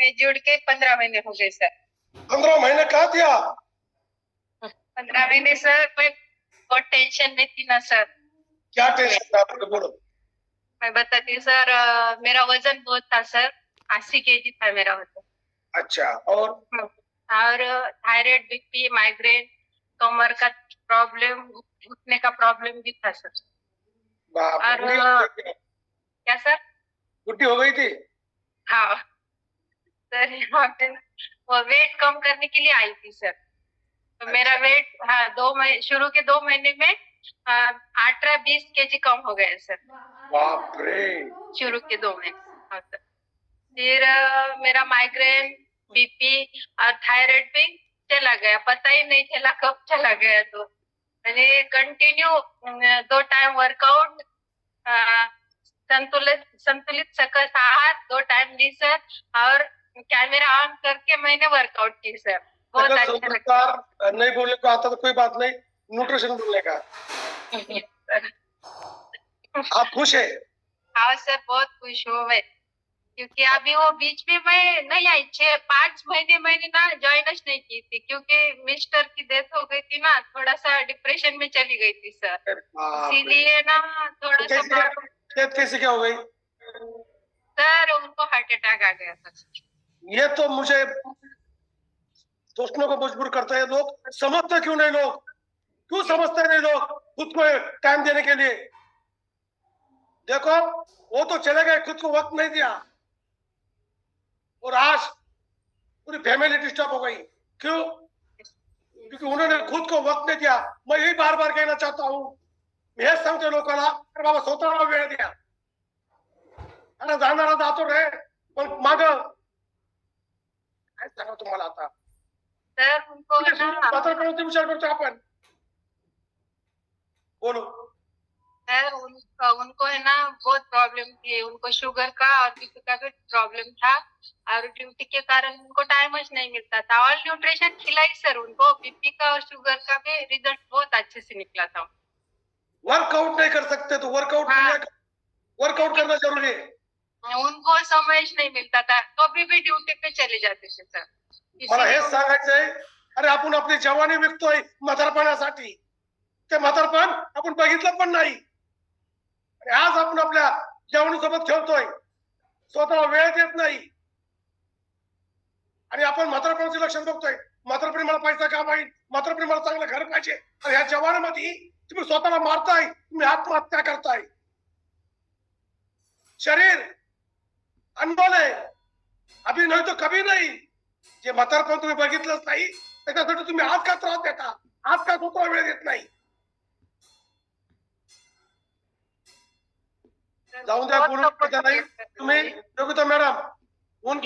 मैं जुड़ के पंद्रह महीने हो गए सर। पंद्रह महीने कहा दिया पंद्रह महीने सर मैं बहुत टेंशन में थी ना सर। क्या टेंशन था आपको बोलो। मैं बताती हूँ सर मेरा वज़न बहुत था सर। अस्सी के जी था मेरा वज़न। अच्छा और? और थायराइड बीपी माइग्रेन कमर का प्रॉब्लम घुटने का प्रॉब्लम भी था सर। और- हो? क्या सर? बुढ़ी हो गई थी? हाँ। सर यहाँ पे वो वेट कम करने के लिए आई थी सर। तो मेरा वेट हाँ दो महीने शुरू के दो महीने में अठारह बीस केजी कम हो गया सर। बाप रे शुरू के दो महीने हाँ सर। फिर मेरा माइग्रेन बीपी और थायराइड भी चला गया। पता ही नहीं चला कब चला गया तो। मैंने कंटिन्यू दो टाइम वर्कआउट संतुलित संतुलित सकस आहार दो टाइम ली सर। और कैमरा ऑन करके मैंने वर्कआउट की सर बहुत अच्छा नहीं बोलने को आता तो कोई बात नहीं। न्यूट्रिशन बोलने का। आप खुश है? हाँ सर बहुत खुश हूँ मैं। क्योंकि अभी वो बीच में मैं नहीं आई छह पाँच महीने मैंने ना ज्वाइनच नहीं की थी क्योंकि मिस्टर की डेथ हो गई थी ना थोड़ा सा डिप्रेशन में चली गई थी सर इसीलिए ना थोड़ा सा कैसे क्या हो गई? सर उनको हार्ट अटैक आ गया था ये तो मुझे सोचने को मजबूर करते हैं लोग। समझते क्यों नहीं लोग? क्यों समझते नहीं लोग खुद को टाइम देने के लिए? देखो, वो तो चले गए, खुद को वक्त नहीं दिया। और आज पूरी फैमिली डिस्टर्ब हो गई। क्यों? क्योंकि उन्होंने खुद को वक्त नहीं दिया। मैं यही बार बार कहना चाहता हूँ हेच सांगते लोकांना बाबा स्वतःला वेळ द्या। अरे जाणारा जातो रे पण माग काय सांगा तुम्हाला आता. सर उनको विचार करतो आपण. बोलो. सर उनको उनको है ना बहुत प्रॉब्लम थी उनको शुगर का और बीपी का भी प्रॉब्लम था। और ड्यूटी के कारण उनको टाइम नहीं मिलता था। और न्यूट्रिशन खिलाई सर उनको। बीपी का और शुगर का भी रिज़ल्ट बहुत अच्छे से निकला था। वर्कआउट नहीं कर सकते तो वर्कआउट हाँ। वर्कआउट करना ज़रूरी है। उनको समय नहीं मिलता था कभी भी ड्यूटी पे चले जाते थे सर मला हेच सांगायचंय अरे आपण आपली जवानी विकतोय म्हातारपणासाठी. ते म्हातारपण आपण बघितलं पण नाही. आणि आज आपण आपल्या जवानीसोबत खेळतोय. स्वतःला वेळ देत नाही. आणि आपण म्हातारपणाचे लक्षण बघतोय. म्हातारपणी मला पैसा का पाहिजे म्हातारपणी मला चांगलं घर पाहिजे. आणि ह्या जवानीमध्ये तुम्ही स्वतःला मारताय तुम्ही आत्महत्या करताय. शरीर अनमोल आहे. अभी नाही तो कभी नाही. जे म्हातारपण तुम्ही बघितलंच नाही त्याच्यासाठी तुम्ही आज का त्रास देता? आज का स्वतः वेळ देत नाही? जाऊन द्या द्या नाही. तुम्ही योगिता मॅडम